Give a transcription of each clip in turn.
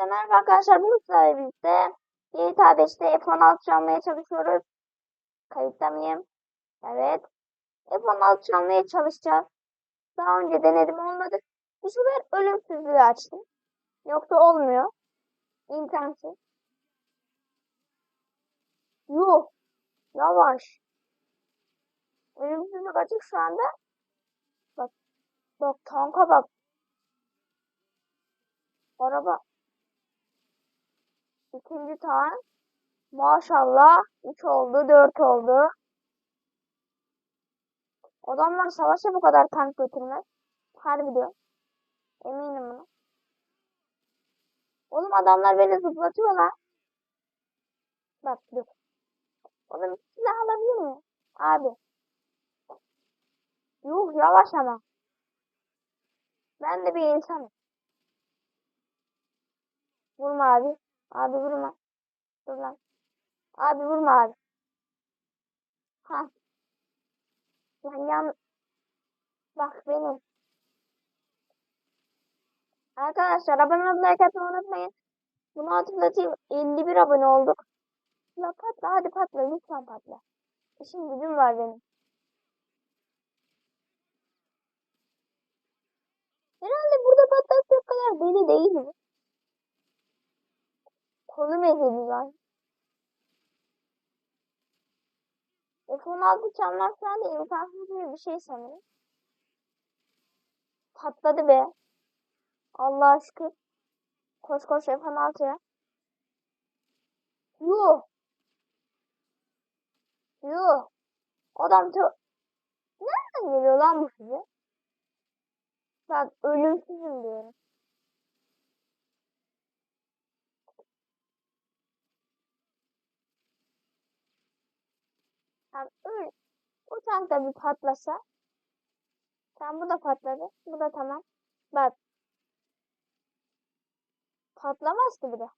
Hepinize merhaba arkadaşlar. Bugün sizlerle birlikte GTA 5'te F16 çalmaya çalışıyoruz. Kayıtta mıyım? Evet. F16 çalmaya çalışacağız. Daha önce denedim olmadı. Bu sefer ölümsüzlüğü açtım. Yoksa olmuyor. İmkansız. Yuh. Yavaş. Ölümsüzlük açık şu anda. Bak. Bak tanka bak. Araba. İkinci tank. Maşallah. 3 oldu. 4 oldu. Adamlar savaşa bu kadar tank götürmez. Harbi diyor. Eminim buna. Oğlum adamlar beni zıplatıyor lan. Bak dur. Oğlum silah alabilir miyim? Abi. Yuh yavaş ama. Ben de bir insanım. Vurma abi. Abi vurma. Dur lan. Abi vurma abi. Ha. Lan yan. Bak benim. Arkadaşlar abone olmayı like atmayı unutmayın. Bunu hatırlatayım. 51 abone olduk. Ya patla hadi patla lütfen patla. İşim gücüm var benim. Herhalde burada patlatacak kadar deli değil mi? Kolum ezildi lan. F-16 çalmak şu anda imkansız gibi bir şey sanırım. Patladı be. Allah'a şükür. Koş koş F-16'ya. Yuh. Yuh. Adam çok... Nereden geliyor lan bu size? Bak ölümsüzüm diyorum. Tam öl. O da bir patlasa. Tam bu da patladı. Bu da tamam. Bak. Patlamaz ki bir de.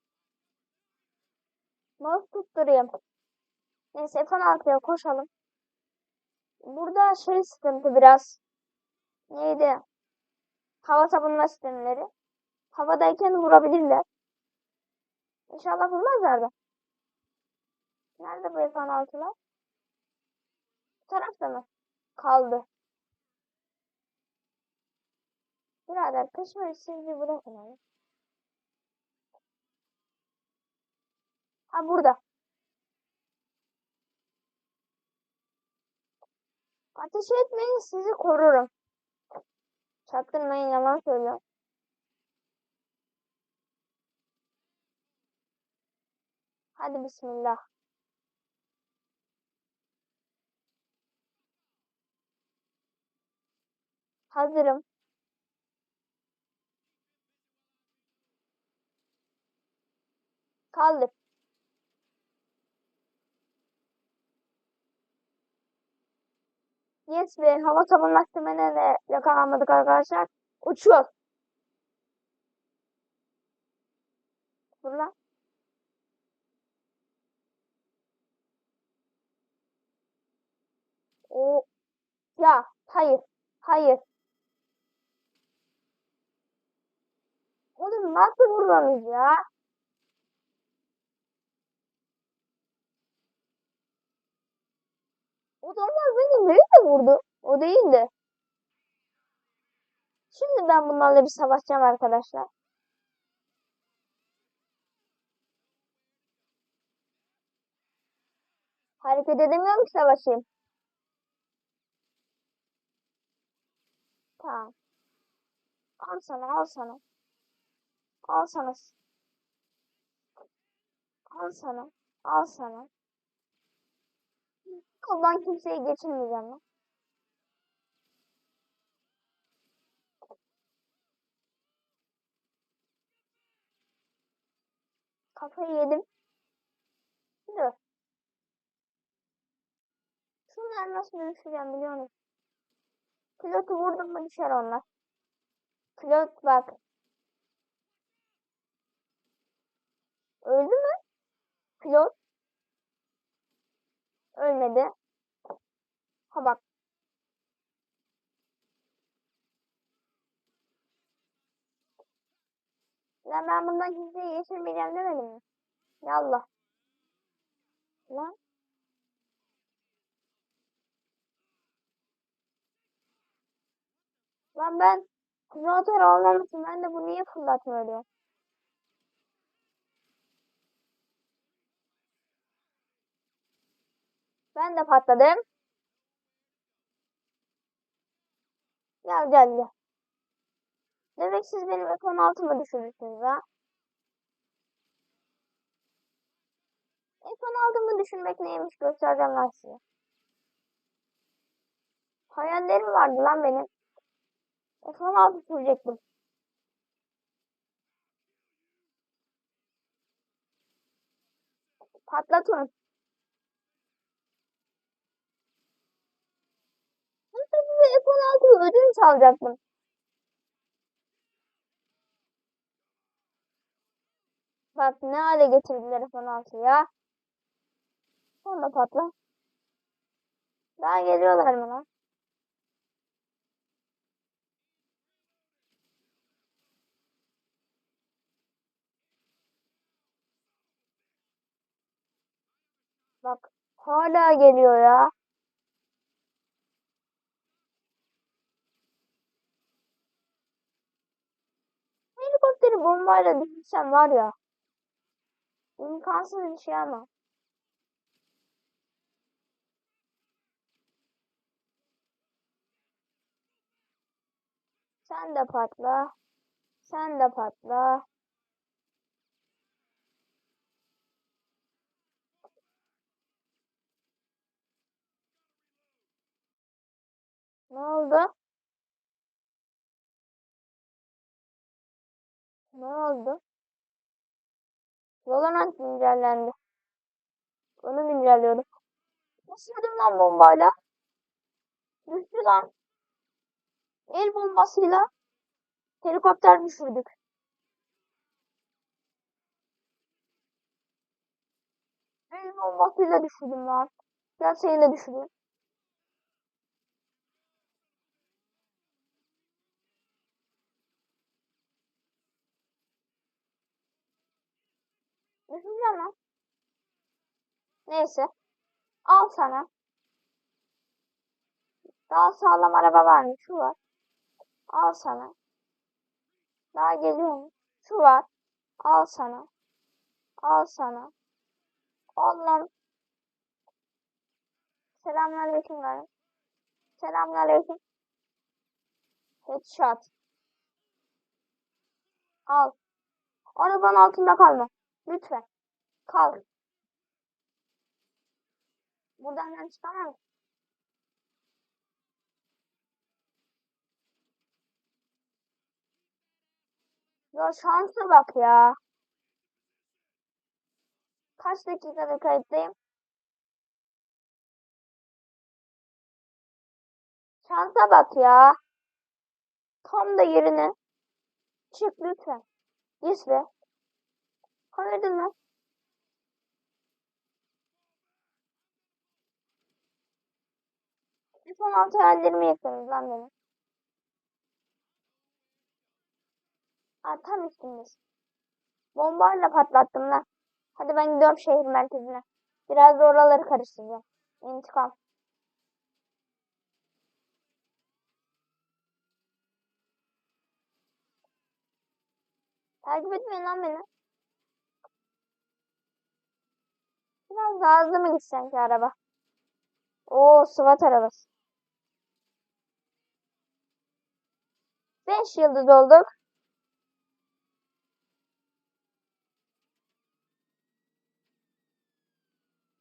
Nasıl tutturayım? Neyse F-16'ya koşalım. Burada şey sıkıntı biraz. Neydi? Hava savunma sistemleri. Havadayken vurabilirler. İnşallah vurmazlar da. Nerede bu F-16'lar? Bu tarafta mı? Kaldı. Birader peşime sizi bırakın abi. Ha burada. Ateş etmeyin sizi korurum. Çaktırmayın yalan söylüyorum. Hadi bismillah. Hazırım. Kaldır. Yes be hava savunma sistemine de yakalanmadık arkadaşlar. Uçuyor. Dur lan. O ya hayır. Hayır. Oğlum nasıl vuruyorsunuz ya? Adamlar beni neyle vurdu? O değildi. Şimdi ben bunlarla bir savaşacağım arkadaşlar. Hareket edemiyorum ki savaşayım. Tamam. Al sana al sana. Al sana. Al sana. Al sana. Koldan kimseyi geçirmeyeceğim ben. Kafayı yedim. Dur. Şunları nasıl düşüreceğim biliyor musun? Pilotu vurdum mu düşer onlar. Pilot bak. Öldü mü? Pilot. Ölmedi. Ha bak. Lan ben bundan kimseye geçirmeyeceğim demedim mi? Yallah. Lan. Lan ben Kuratör olmamışım. Ben de bu niye fırlatma Ben de patladım. Gel gel gel. Demek siz benim ekran altımı düşürürsünüz ha? Ekran altımı düşürmek neymiş göstereceğim ben size. Hayallerim vardı lan benim. Ekran altı sürecektim. Patlatın. Nasıl bir ekran altı ödünç alacaktım. Bak ne hale getirdiler F-16 ya. Sonra patla. Daha geliyorlar mı lan? Bak hala geliyor ya. Bombayla düşürsem var ya. İmkansız bir şey ama. Sen de patla. Sen de patla. Ne oldu? Ne oldu? Valorant güncellendi. Onu güncelliyorum. Düşürdüm lan bombayla. Düştü lan. El bombasıyla helikopter düşürdük. El bombasıyla düşürdüm lan. Gel seni de düşüreyim. Düşüreceğim lan. Neyse. Al sana. Daha sağlam araba var mı? Şu var. Al sana. Daha geliyor mu? Şu var. Al sana. Al sana. Lan. Selamünaleyküm lan. Selamünaleyküm. Headshot. Al. Arabanın altında kalma. Lütfen. Kal. Buradan ben çıkamam. Ya şansa bak ya. Kaç dakikada kayıttayım? Şansa bak ya. Tam da yerine. Çık lütfen. Yes be. Hayırdır lan? iPhone 6 hayallerimi yakınız lan benim. Aa, tam üstündesin. Bombayla patlattım lan. Hadi ben gidiyorum şehir merkezine. Biraz da oraları karıştıracağım. İntikam. Takip etmeyin lan beni. Biraz daha hızlı mı gitsen ki araba? Oo SWAT arabası. 5 yıldız olduk.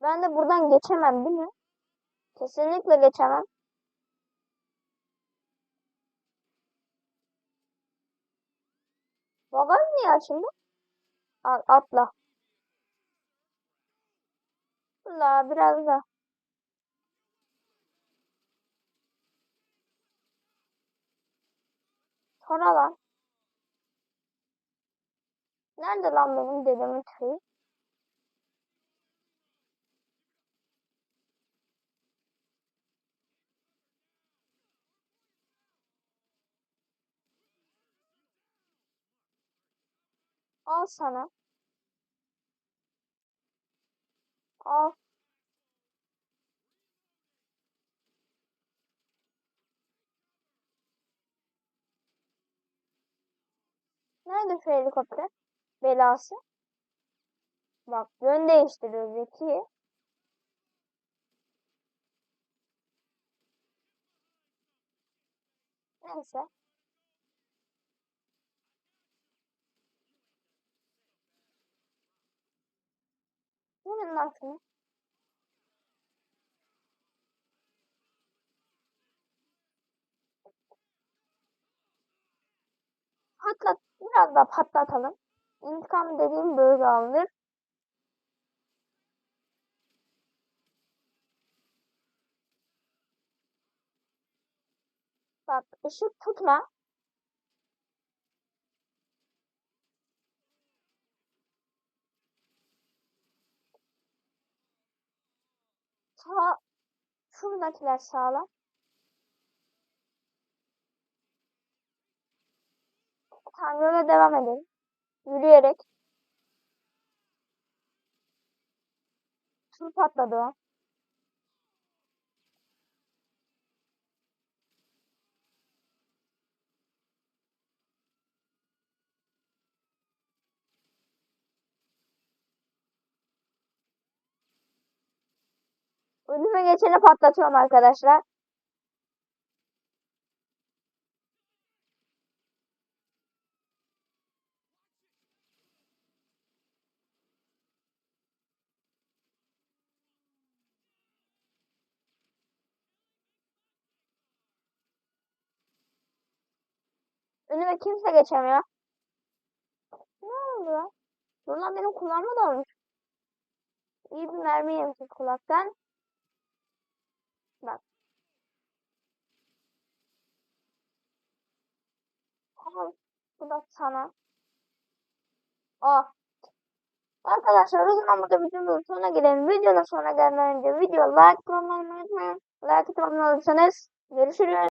Ben de buradan geçemem değil mi? Kesinlikle geçemem. Bagaj niye açıldı? Atla. La biraz da. Sonra lan. Nerede lan benim dedemin tüyü? Al sana. Al. Nerede şu helikopter? Belası. Bak yön değiştiriyor Zeki. Neyse. Vurun lan. Patlat, biraz da patlatalım. İntikam dediğim böyle alınır. Bak ışık tutma. Sağ, şuradakiler sağlam. Tamam yola devam edelim. Yürüyerek. Tur patladı o. Önüme geçeni patlatıyorum arkadaşlar. Önüme kimse geçemiyor. Ne oldu lan? Dur lan benim kulağıma da olmuş. İyi bir mermi yemişiz kulaktan. Tamam. Bu da sana. Ah. Arkadaşlar o zaman burada videomuzun sonuna gelelim. Videonun sonuna gelmeden önce video like olmayı unutmayın. Like atmayı unutmayın. Görüşürüz.